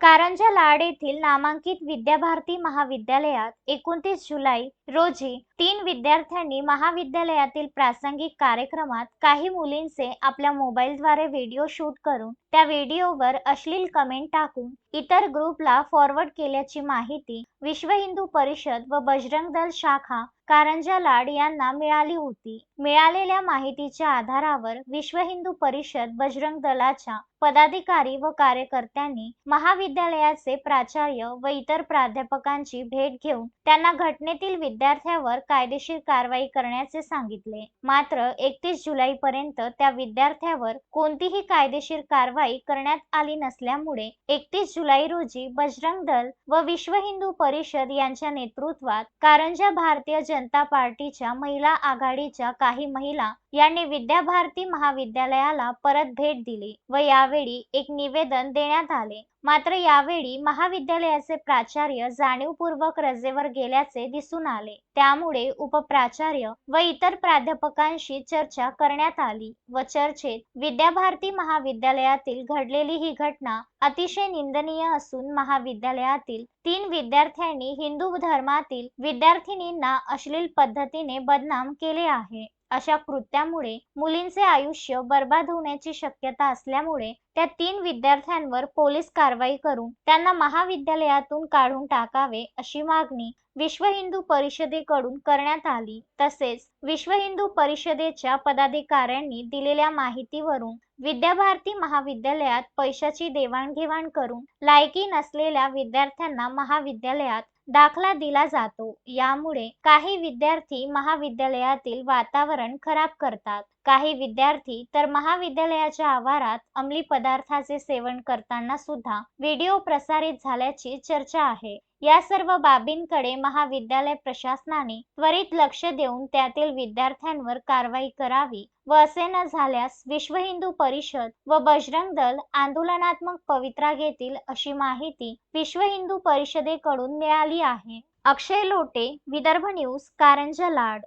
कारंजा लाड येथील नामांकित विद्याभारती महाविद्यालयात एकोणतीस जुलै रोजी तीन विद्यार्थ्यांनी महाविद्यालयातील प्रासंगिक कार्यक्रमात काही मुलींचे आपल्या मोबाईलद्वारे व्हिडिओ शूट करून त्या व्हिडिओवर अश्लील कमेंट टाकून इतर ग्रुपला फॉरवर्ड केल्याची माहिती विश्व हिंदू परिषद व बजरंग दल शाखा कारंजा लाड यांना मिळाली होती. मिळालेल्या माहितीच्या आधारावर विश्व हिंदू परिषद बजरंग दलाच्या पदाधिकारी व कार्यकर्त्यांनी महाविद्यालयाचे प्राचार्य व इतर प्राध्यापकांची भेट घेऊन त्यांना घटनेतील विद्यार्थ्यावर कायदेशीर कारवाई करण्याचे सांगितले. मात्र एकतीस जुलै पर्यंत त्या विद्यार्थ्यावर कोणतीही कायदेशीर कारवाई करण्यात आली नसल्यामुळे एकतीस जुलै रोजी बजरंग दल व विश्व हिंदू परिषद यांच्या नेतृत्वात कारंजा भारतीय जनता पार्टीच्या महिला आघाडीच्या काही महिला यांनी विद्याभारती महाविद्यालयाला परत भेट दिली व यावेळी एक निवेदन देण्यात आले. मात्र यावेळी महाविद्यालयाचे प्राचार्य जाणीवपूर्वक रजेवर गेल्याचे दिसून आले. त्यामुळे उपप्राचार्य व इतर प्राध्यापकांशी चर्चा करण्यात आली व चर्चेत विद्याभारती महाविद्यालयातील घडलेली ही घटना अतिशय निंदनीय असून महाविद्यालयातील तीन विद्यार्थ्यांनी हिंदू धर्मातील विद्यार्थिनींना अश्लील पद्धतीने बदनाम केले आहे. अशा कृत्यामुळे मुलींचे आयुष्य बर्बाद होण्याची शक्यता असल्यामुळे त्या तीन विद्यार्थ्यांवर पोलीस कारवाई करून त्यांना महाविद्यालयातून काढून टाकावे अशी मागणी विश्व हिंदू परिषदेकडून करण्यात आली. तसेच विश्व हिंदू परिषदेच्या पदाधिकाऱ्यांनी दिलेल्या माहितीवरून विद्याभारती महाविद्यालयात पैशाची देवाणघेवाण करून लायकी नसलेल्या विद्यार्थ्यांना महाविद्यालयात दाखला दिला जातो. यामुळे काही विद्यार्थी महाविद्यालयातील वातावरण खराब करतात. काही विद्यार्थी तर महाविद्यालयाच्या आवारात अंमली पदार्थाचे सेवन करताना सुद्धा व्हिडिओ प्रसारित झाल्याची चर्चा आहे. या सर्व बाबींकडे महाविद्यालय प्रशासनाने त्वरित लक्ष देऊन त्यातील विद्यार्थ्यांवर कारवाई करावी व असे न झाल्यास विश्व हिंदू परिषद व बजरंग दल आंदोलनात्मक पवित्रा घेतील अशी माहिती विश्व हिंदू परिषदेकडून मिळाली आहे. अक्षय लोटे विदर्भ न्यूज कारंजा लाड.